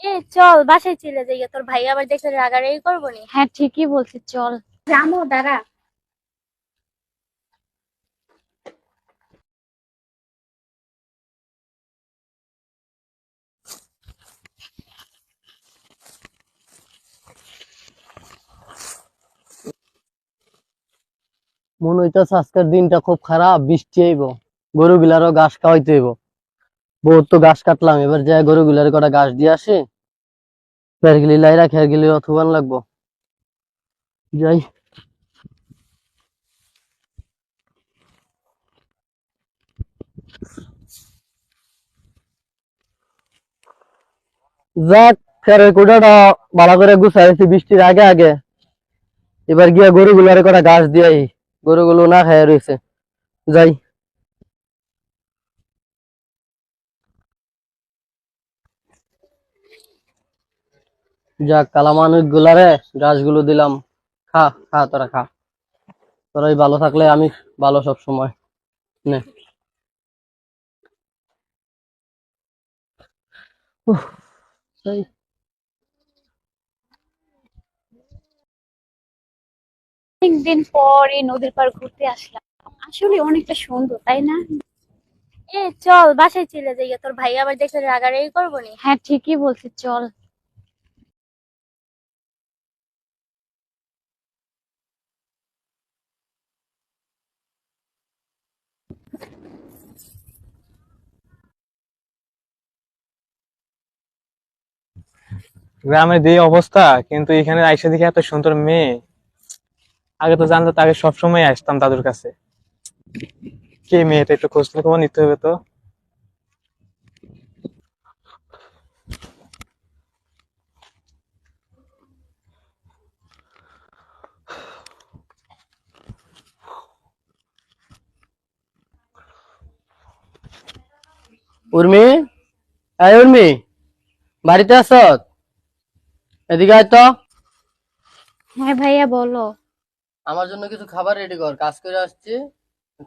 এ চল বাসায় চলে যাই। তোর ভাই আবার দেখলে রাগারাগি করব নি? হ্যাঁ ঠিকই বলছিস চল। জামো দাঁড়া। মনে হইতেছে আজকের দিনটা খুব খারাপ বৃষ্টি আইব গরু বিলারও ঘাস খাওয়াইতে হইব। বহুত তো ঘাস কাটলাম, এবার যাই গরু বিলার কটা ঘাস দিয়ে আসি। খের গিলি লাইরা খের গিলি অথবান লাগবো। যাই। যাক, খেরের কুটাটা ভালো করে গুছাইছি বৃষ্টির আগে আগে। এবার গিয়া গরুগুলারে কটা ঘাস দিয়াই, গরুগুলো না খায় রয়েছে যাই। যাক কালা মানুষ গুলারে ঘাসগুলো দিলাম। খা খা তোরা খা। তোরাই ভালো থাকলে আমি ভালো সব সময়। নে। উফ, অনেকদিন পর এই নদীর পার ঘুরতে আসলাম। আসলে অনেকটা সুন্দর তাই না? এ চল বাসায় চলে যাই। তোর ভাই আবার দেখলে রাগারাগি করব নি? হ্যাঁ ঠিকই বলছিস চল। গ্রামের দিয়ে অবস্থা, কিন্তু এখানে আইসা দেখে এত সুন্দর মেয়ে। আগে তো জানতো আগে সবসময় আসতাম দাদুর কাছে। কে মেয়েটা একটু খোঁজ খবর নিতে হবে তো? উর্মি? এই উর্মি বাড়িতে আছ? এদিকে আয় তো। হ্যাঁ ভাইয়া বলো। আমার জন্য কিছু খাবার রেডি কর। কাজ করে আসছি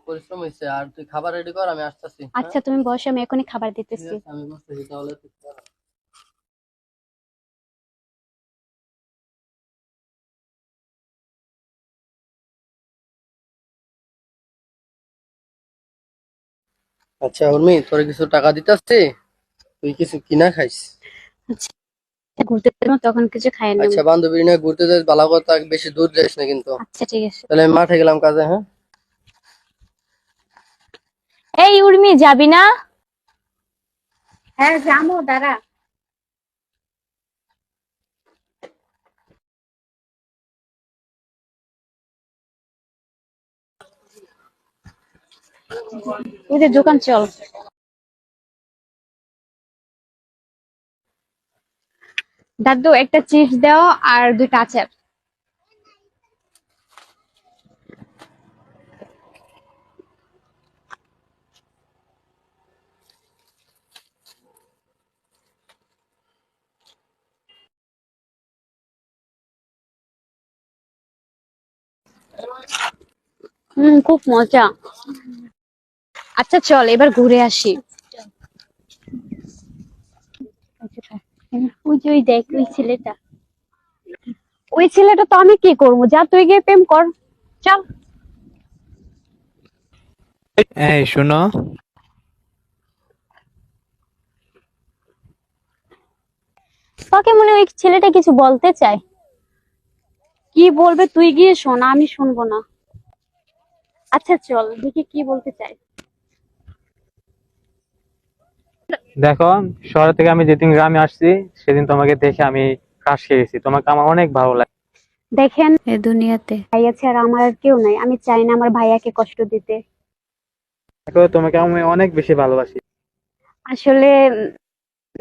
পরিশ্রম হয়েছে আর তুই খাবার রেডি কর আমি আসতেছি আচ্ছা তুমি বসো আমি এখনই খাবার দিতেছি। আমি বসতেছি তাহলে আচ্ছা উর্মি তোর কিছু টাকা দিতে আসছি তুই কিছু কিনা খাইস। ঘুরতে যাব তখন কিছু খাই আচ্ছা বান্ধবী না ঘুরতে যাস ভালো কথা বেশি দূর যাস না কিন্তু। আচ্ছা ঠিক আছে। তাহলে আমি মাঠে গেলাম কাজে হ্যাঁ? এই উর্মি যাবি না? হ্যাঁ যাব দাঁড়া। দোকান চল। দাদু একটা চিপস দাও আর দুইটা আচার। খুব মজা। আচ্ছা চল এবার ঘুরে আসি। ওই যে ওই দেখ ওই ছেলেটা। ওই ছেলেটা তো আমি কি করব? যা তুই গিয়ে প্রেম কর। চল। এই শোনো। তোকে মনে হয় ওই ছেলেটা কিছু বলতে চায়? কি বলবে তুই গিয়ে শোন আমি শুনব না। আচ্ছা চল দেখি কি বলতে চাই দেখো শহর থেকে আমি যেদিন গ্রামে আসছি সেদিন তোমাকে দেখে আমি ক্রাশ খেয়েছি। তোমাকে আমার অনেক ভালো লাগে। দেখেন এ দুনিয়াতে। ভাইয়া ছাড়া আমার আর কেউ নাই। আমি চাই না আমার ভাইয়াকে কষ্ট দিতে। দেখো তোমাকে আমি অনেক বেশি ভালোবাসি। আসলে উম,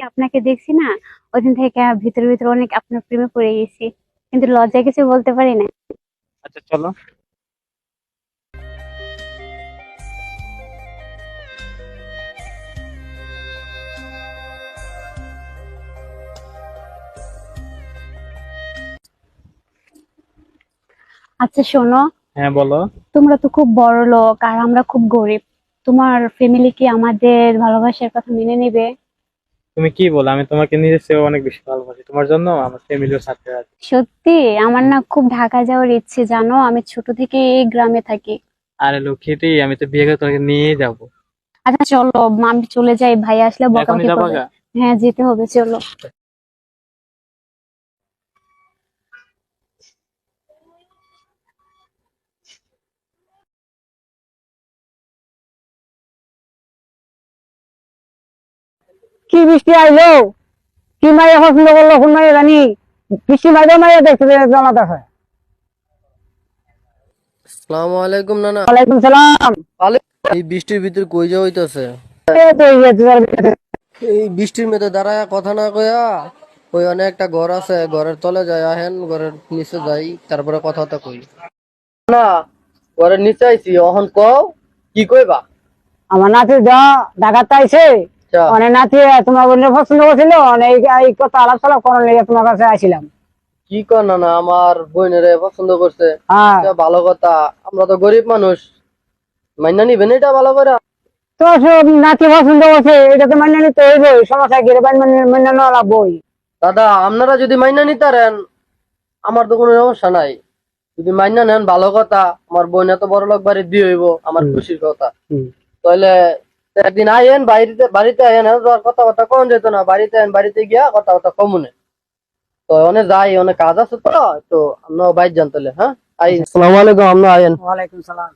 আপনাকে দেখছি না ওদিন থেকে ভিতরে ভিতরে অনেক আপনার প্রেমে পড়ে গেছি। কিন্তু লজ্জায় কিছু বলতে পারি না। আচ্ছা চলো। আচ্ছা শোনো। হ্যাঁ বলো। তোমরা তো খুব বড় লোক আর আমরা খুব গরিব। তোমার ফ্যামিলি কি আমাদের ভালোবাসার কথা মেনে নেবে? তুমি কি বলো? আমি তোমাকে নিজের চেয়েও অনেক বেশি ভালোবাসি। তোমার জন্য আমার ফ্যামিলিও সাথে আছে। সত্যি? আমার না খুব ঢাকা যাওয়ার ইচ্ছে জানো? আমি ছোট থেকে এই গ্রামে থাকি। আরে লক্ষ্মীটি আমি তো বিয়ে করে তোমাকে নিয়ে যাব। আচ্ছা চলো আমি চলে যাই। ভাই আসলে বকাবকি করবে হ্যাঁ যেতে হবে চলো। কি বৃষ্টি আইলো? কি পছন্দ করল কোন জানি। বৃষ্টি মাইয়া মাইয়া দেখতে জানা দেখে আসসালামু আলাইকুম নানা। ওয়ালাইকুম সালাম। এই বৃষ্টির ভিতর কই যাওয়া হইতাছে? এই তো এই যে তোর- এই বৃষ্টির মধ্যে দাঁড়ায় কথা না কয়া ওই অনেক ঘর আছে ঘরের তলে যাই আহেন ঘরের নিচে যাই তারপরে কথাটা কই। না ঘরের নিচে আইছি অহন কও কি কইবা? আমার নাতি যা ডাকাত আইছে। অনেক নাতি তোমার করছিল অনেক এই কথা আলাপ সালাপ করার লেগে তোমার কাছে আইছিলাম। কি কর না আমার বোনেরে পছন্দ করছে। হ্যাঁ। ভালো কথা আমরা তো গরিব মানুষ। মাইনা নিবেন এটা ভালো করে? তো নাতি পছন্দ করছে এটা তো মান্য নিতে হইব সমস্যা কি? রে নেওয়া লাগবই। দাদা আপনারা যদি মাইনা নিতারেন আমার তো কোনো সমস্যা নাই। যদি মাইনা নেন ভালো কথা। আমার বোন এত বড় লোক বাড়ি দিয়ে হইব আমার খুশির কথা। তাহলে একদিন আইন বাড়িতে বাড়িতে আইন কথা বার্তা কম যেত না। বাড়িতে আইন বাড়িতে গিয়া কথা কথা কমুনে। তো অনেক যাই অনেক কাজ আছে তো তো আমরা বাইর জানতলে তাহলে হ্যাঁ? আই আসসালামু আলাইকুম আমরা আইন ওয়ালাইকুম সালাম।